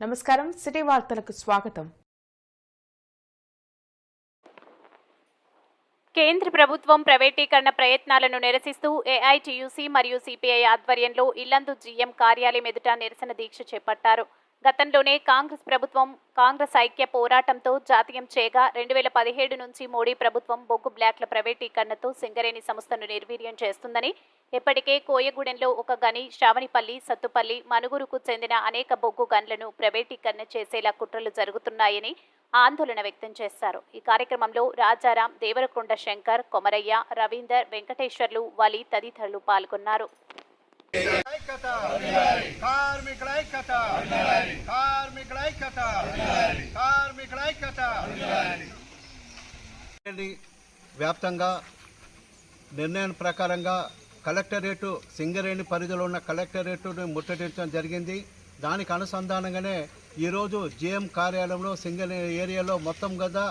నమస్కారం. సిటీ వార్తలకు స్వాగతం. కేంద్ర ప్రభుత్వం ప్రైవేటీకరణ ప్రయత్నాలను నిరసిస్తూ ఏఐటీయూసీ మరియు సిపిఐ ఆధ్వర్యంలో ఇల్లందు జీఎం కార్యాలయం ఎదుట నిరసన దీక్ష చేపట్టారు. గతంలోనే కాంగ్రెస్ ప్రభుత్వం కాంగ్రెస్ ఐక్య పోరాటంతో జాతీయం చేయగా రెండు వేల పదిహేడు నుంచి మోడీ ప్రభుత్వం బొగ్గు బ్లాక్ల ప్రైవేటీకరణతో సింగరేణి సంస్థను నిర్వీర్యం చేస్తుందని ఇప్పటికే కోయగూడెంలో ఒక గని శ్రావణిపల్లి సత్తుపల్లి మనుగురుకు చెందిన అనేక బొగ్గు గన్లను ప్రైవేటీకరణ చేసేలా కుట్రలు జరుగుతున్నాయని ఆందోళన వ్యక్తం చేశారు. ఈ కార్యక్రమంలో రాజారాం దేవరకొండ శంకర్ కొమరయ్య రవీందర్ వెంకటేశ్వర్లు వలి తదితరులు పాల్గొన్నారు. ఐక్యత కార్మికుల ఐక్యత కార్మికుల ఐక్యత కార్మికుల ఐక్యత. వ్యాప్తంగా నిర్ణయం ప్రకారంగా కలెక్టరేటు సింగరేణి పరిధిలో ఉన్న కలెక్టరేటును ముట్టడించడం జరిగింది. దానికి అనుసంధానంగానే ఈరోజు జిఎం కార్యాలయంలో సింగరేణి ఏరియాలో మొత్తం కదా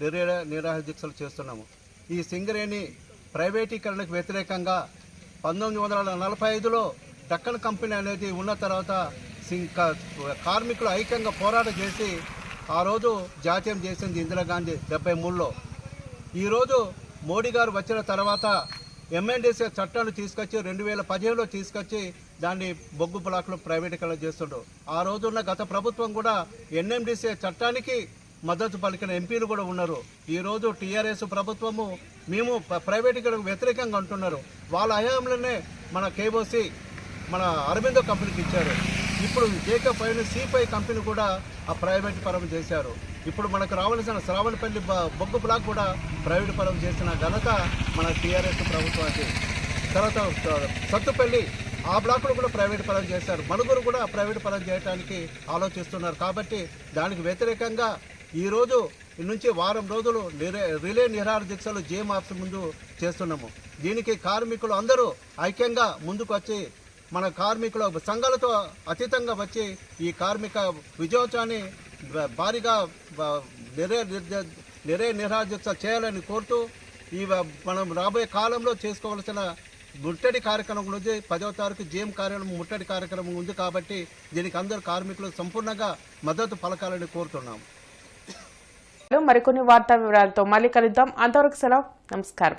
నిర నిరాహార దీక్షలు చేస్తున్నాము. ఈ సింగరేణి ప్రైవేటీకరణకు వ్యతిరేకంగా పంతొమ్మిది వందల నలభై ఐదులో దక్కన్ కంపెనీ అనేది ఉన్న తర్వాత సింగ్ కార్మికులు ఐక్యంగా పోరాటం చేసి ఆ రోజు జాతీయం చేసింది ఇందిరాగాంధీ డెబ్బై మూడులో. ఈరోజు మోడీ గారు వచ్చిన తర్వాత ఎంఎన్డీసీ చట్టాలు తీసుకొచ్చి రెండు వేల పదిహేనులో తీసుకొచ్చి దాన్ని బొగ్గు బ్లాక్లో ప్రైవేటీకరణ చేస్తుండ్రు. ఆ రోజున్న గత ప్రభుత్వం కూడా ఎన్ఎండిసి చట్టానికి మద్దతు పలికిన ఎంపీలు కూడా ఉన్నారు. ఈరోజు టీఆర్ఎస్ ప్రభుత్వము మేము ప్రైవేటీకరణకు వ్యతిరేకంగా అంటున్నారు వాళ్ళ హయాంలోనే మన కేబోసి మన అరవిందో కంపెనీకి ఇచ్చారు. ఇప్పుడు జేకే పైన సిపై కంపెనీ కూడా ఆ ప్రైవేట్ పరం చేశారు. ఇప్పుడు మనకు రావాల్సిన శ్రావణపల్లి బొగ్గు బ్లాక్ కూడా ప్రైవేట్ పరం చేసిన ఘనత మన టీఆర్ఎస్ ప్రభుత్వానికి. తర్వాత సత్తుపల్లి ఆ బ్లాక్లో కూడా ప్రైవేట్ పరం చేశారు. మనుగురు కూడా ప్రైవేట్ పరం చేయడానికి ఆలోచిస్తున్నారు. కాబట్టి దానికి వ్యతిరేకంగా ఈరోజు నుంచి వారం రోజులు రిలే నిరాహార దీక్షలు జేఎం ఆఫీస్ ముందు చేస్తున్నాము. దీనికి కార్మికులు అందరూ ఐక్యంగా ముందుకు వచ్చి మన కార్మికుల సంఘాలతో అతీతంగా వచ్చి ఈ కార్మిక విజయోత్సవాన్ని భారీగా నిరే నిరే నిరాహార చేయాలని కోరుతూ ఈ మనం రాబోయే కాలంలో చేసుకోవాల్సిన ముట్టడి కార్యక్రమం ఉంది పదవ తారీఖు జేఎం కార్యక్రమం ముట్టడి కార్యక్రమం ఉంది కాబట్టి దీనికి అందరూ కార్మికులు సంపూర్ణంగా మద్దతు పలకాలని కోరుతున్నాము. మరికొన్ని వార్తా వివరాలతో మళ్ళీ కలుద్దాం. అంతవరకు సెలవు. నమస్కారం.